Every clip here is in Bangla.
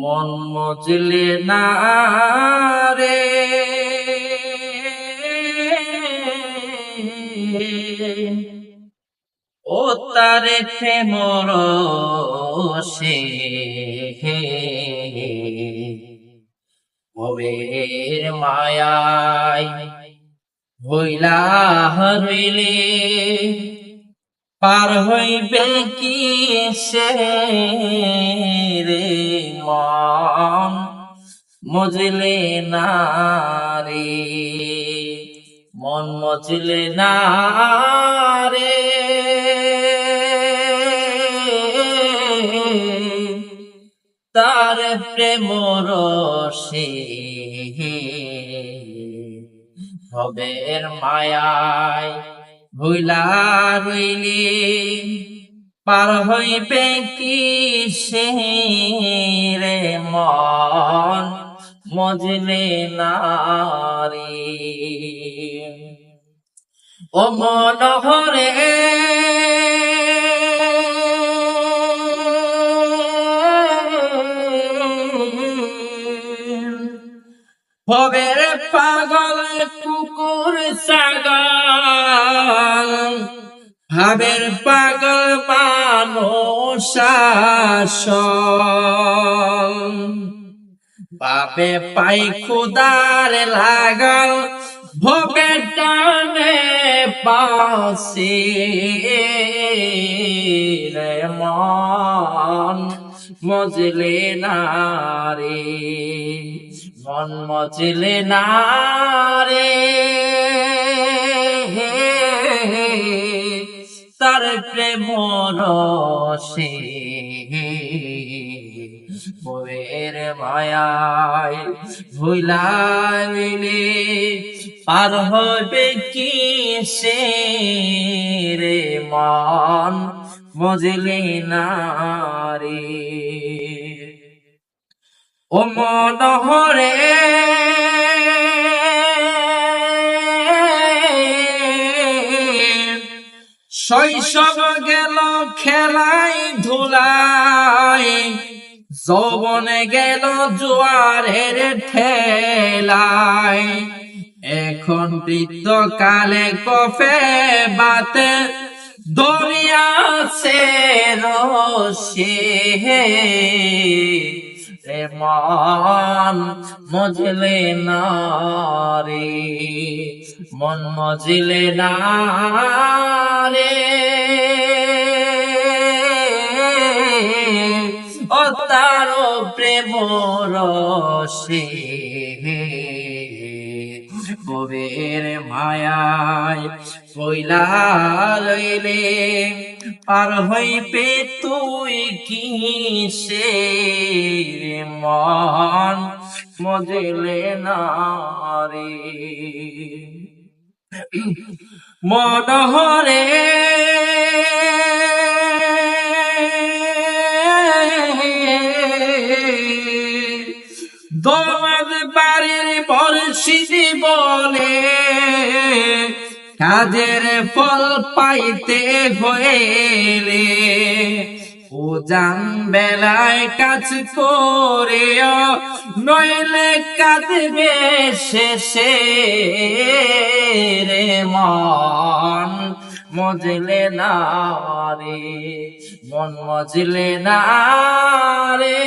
মন মজলে না রে। ও তারে প্রেমর সে ভবের মায়ায় হইলা হইলে পার হইবে কি সে রে মন? মজলে না রে মন মজলে না রে তার প্রেম রসে ভবের মায়ায় ভুলা রইলি, পার হইবে কি সে রে মন? মজলে নারী। ও মনোহরে, ভবের পাগল কুকুর ছাগল ভাবের পাগল বাপে পাই খুদার লাগল ভবে টানে পাশে মন মজলে না রে, মন মজলে না তার প্রেম রসে। বইয়ের মায়ায় ভুলাইলে পার হবে কি সে রে মন মজলে না রে ও মনোহরে শৈশব গেল খেলাই ধুলাই, যৌবনে গেল জোয়ারের ঠেলাই। এখন বৃদ্ধ কালে কফে বাতে দরিয়াছে রসে রে মন মজলে না রে মন মজলে না প্রেম রসে কবের মায়ায় কইলা লইলে পার হইবে তুই কি সে মন? মজলে না রে মনহরে দোমাদ বাড়ির বর্ষিদি বলে, কাজের ফল পাইতে হইলে ও জান বেলায় কাজ করে নইলে কাঁদবে শেষে রে মন। মজলে না রে মন মজলে না রে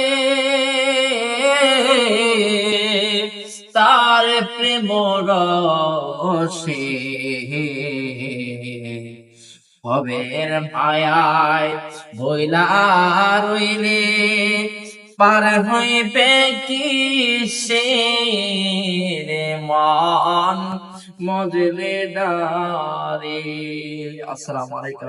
তার প্রেম রসে ভবের মায়ায় বইলা রইলে, পার হইবে কি সে রে মন? মজলে দারে আসসালামু আলাইকুম